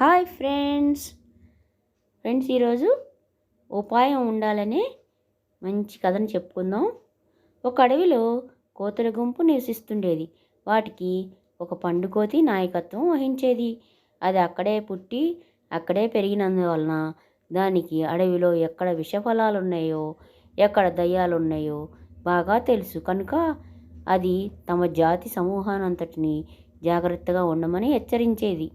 Hi friends. Friends ఈరోజు ఉపాయం ఉండాలనే మంచి కథను చెప్పుకుందాం. ఒక అడవిలో కోతుల గుంపు నివసిస్తుండేది. వాటికి ఒక పండుకోతి నాయకత్వం వహించేది. అది అక్కడే పుట్టి అక్కడే పెరిగినందువలన దానికి అడవిలో ఎక్కడ విషఫలాలు ఉన్నాయో ఎక్కడ దయ్యాలు ఉన్నాయో బాగా తెలుసు. కనుక అది తమ జాతి సమూహానంతటిని జాగ్రత్తగా ఉండమని హెచ్చరించేది.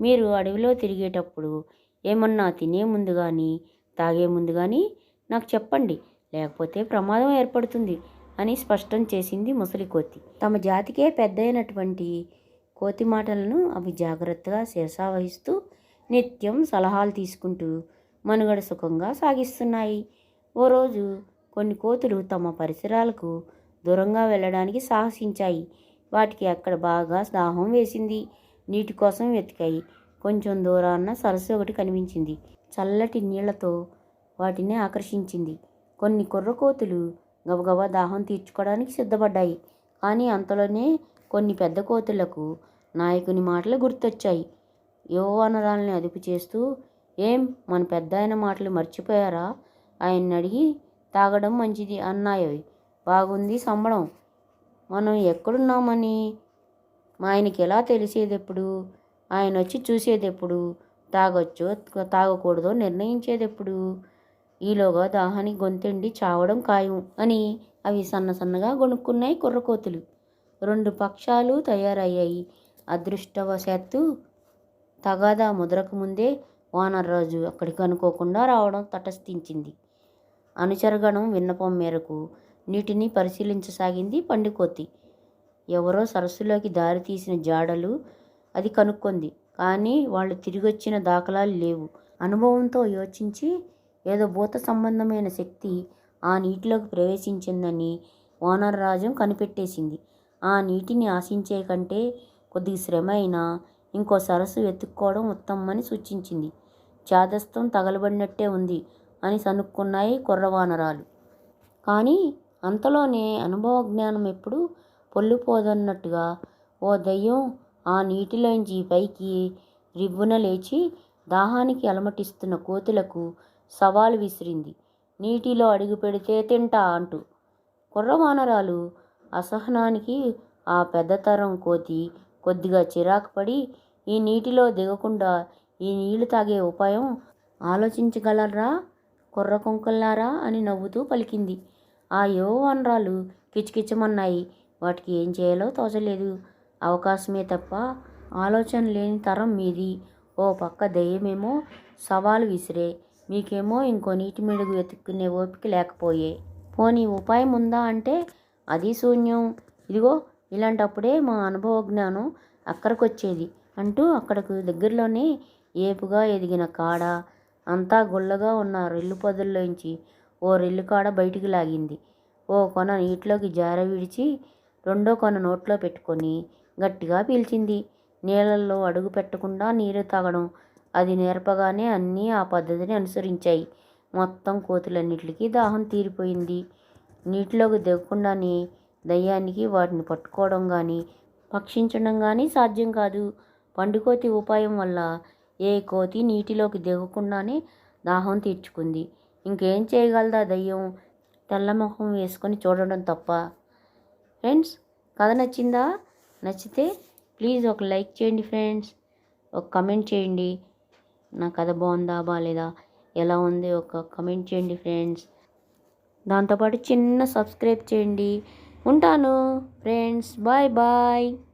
మీరు అడవిలో తిరిగేటప్పుడు ఏమన్నా తినే ముందు కానీ తాగే ముందు కానీ నాకు చెప్పండి. లేకపోతే ప్రమాదం ఏర్పడుతుంది అని స్పష్టం చేసింది ముసలి కోతి. తమ జాతికే పెద్దయినటువంటి కోతి మాటలను అవి జాగ్రత్తగా శిరసావహిస్తూ నిత్యం సలహాలు తీసుకుంటూ మనుగడ సుఖంగా సాగిస్తున్నాయి. ఓ రోజు కొన్ని కోతులు తమ పరిసరాలకు దూరంగా వెళ్ళడానికి సాహసించాయి. వాటికి అక్కడ బాగా దాహం వేసింది. నీటి కోసం వెతికాయి. కొంచెం దూరాన సరస్సు ఒకటి కనిపించింది. చల్లటి నీళ్ళతో వాటిని ఆకర్షించింది. కొన్ని కుర్రకోతులు గబగబా దాహం తీర్చుకోవడానికి సిద్ధపడ్డాయి. కానీ అంతలోనే కొన్ని పెద్ద కోతులకు నాయకుని మాటలు గుర్తొచ్చాయి. యువనరాల్ని అదుపు చేస్తూ ఏం మన పెద్ద ఆయన మాటలు మర్చిపోయారా? ఆయన్ని అడిగి తాగడం మంచిది అన్నాయి. బాగుంది సంబడం మనం ఎక్కడున్నామని మా ఆయనకి ఎలా తెలిసేది ఎప్పుడు ఆయన వచ్చి చూసేది ఎప్పుడు తాగొచ్చో తాగకూడదో నిర్ణయించేది ఎప్పుడు ఈలోగా దాహానికి గొంతెండి చావడం ఖాయం అని అవి సన్న సన్నగా కొనుక్కున్నాయి కుర్రకోతులు. రెండు పక్షాలు తయారయ్యాయి. అదృష్టవశాత్తు తగాదా ముద్రకు ముందే వానర్రాజు అక్కడికి అనుకోకుండా రావడం తటస్థించింది. అనుచరగణం విన్నపం మేరకు నీటిని పరిశీలించసాగింది పండుకోతి. ఎవరో సరస్సులోకి దారి తీసిన జాడలు అది కనుక్కుంది. కానీ వాళ్ళు తిరిగొచ్చిన దాఖలాలు లేవు. అనుభవంతో యోచించి ఏదో భూత సంబంధమైన శక్తి ఆ నీటిలోకి ప్రవేశించిందని ఓనర్ రాజం కనిపెట్టేసింది. ఆ నీటిని ఆశించే కంటే కొద్ది శ్రమ అయినా ఇంకో సరస్సు వెతుక్కోవడం ఉత్తమమని సూచించింది. చాదస్తం తగలబడినట్టే ఉంది అని సనుక్కున్నాయి కుర్రవానరాలు. కానీ అంతలోనే అనుభవ జ్ఞానం ఎప్పుడు పొల్లిపోదన్నట్టుగా ఓ దయ్యం ఆ నీటిలోంచి పైకి రివ్వున లేచి దాహానికి అలమటిస్తున్న కోతులకు సవాలు విసిరింది. నీటిలో అడుగు పెడితే తింటా అంటూ. కుర్రవానరాలు అసహనానికి ఆ పెద్దతరం కోతి కొద్దిగా చిరాకు పడి ఈ నీటిలో దిగకుండా ఈ నీళ్ళు తాగే ఉపాయం ఆలోచించగలరా కుర్ర కొంకల్లారా అని నవ్వుతూ పలికింది. ఆ యువవనరాలు కిచకిచమన్నాయి. వాటికి ఏం చేయాలో తోచలేదు. అవకాశమే తప్ప ఆలోచన లేని తరం మీది. ఓ పక్క దయ్యమేమో సవాలు విసిరే మీకేమో ఇంకో నీటి మెడుగు వెతుక్కునే ఓపిక లేకపోయే. పోనీ ఉపాయం ఉందా అంటే అది శూన్యం. ఇదిగో ఇలాంటప్పుడే మా అనుభవ జ్ఞానం అక్కడికొచ్చేది అంటూ అక్కడకు దగ్గరలోనే ఏపుగా ఎదిగిన కాడ అంతా గుల్లగా ఉన్న రెల్లు పొదల్లోంచి ఓ రెల్లు కాడ బయటికి లాగింది. ఓ కొన నీటిలోకి జార విడిచి రెండో కొన నోట్లో పెట్టుకొని గట్టిగా పీల్చింది. నీళ్ళల్లో అడుగు పెట్టకుండా నీరు తాగడం అది నేర్పగానే అన్నీ ఆ పద్ధతిని అనుసరించాయి. మొత్తం కోతులన్నిటికీ దాహం తీరిపోయింది. నీటిలోకి దిగకుండానే దయ్యానికి వాటిని పట్టుకోవడం కానీ పక్షించడం కానీ సాధ్యం కాదు. పండుకోతి ఉపాయం వల్ల ఏ కోతి నీటిలోకి దిగకుండానే దాహం తీర్చుకుంది. ఇంకేం చేయగలదా దయ్యం? తెల్లముఖం వేసుకొని చూడడం తప్ప. ఫ్రెండ్స్ కథ నచ్చిందా? నచ్చితే ప్లీజ్ ఒక లైక్ చేయండి ఫ్రెండ్స్. ఒక కమెంట్ చేయండి. నా కథ బాగుందా బాగాలేదా ఎలా ఉంది? ఒక కమెంట్ చేయండి ఫ్రెండ్స్. దాంతోపాటు చిన్న సబ్స్క్రైబ్ చేయండి. ఉంటాను. Friends bye bye.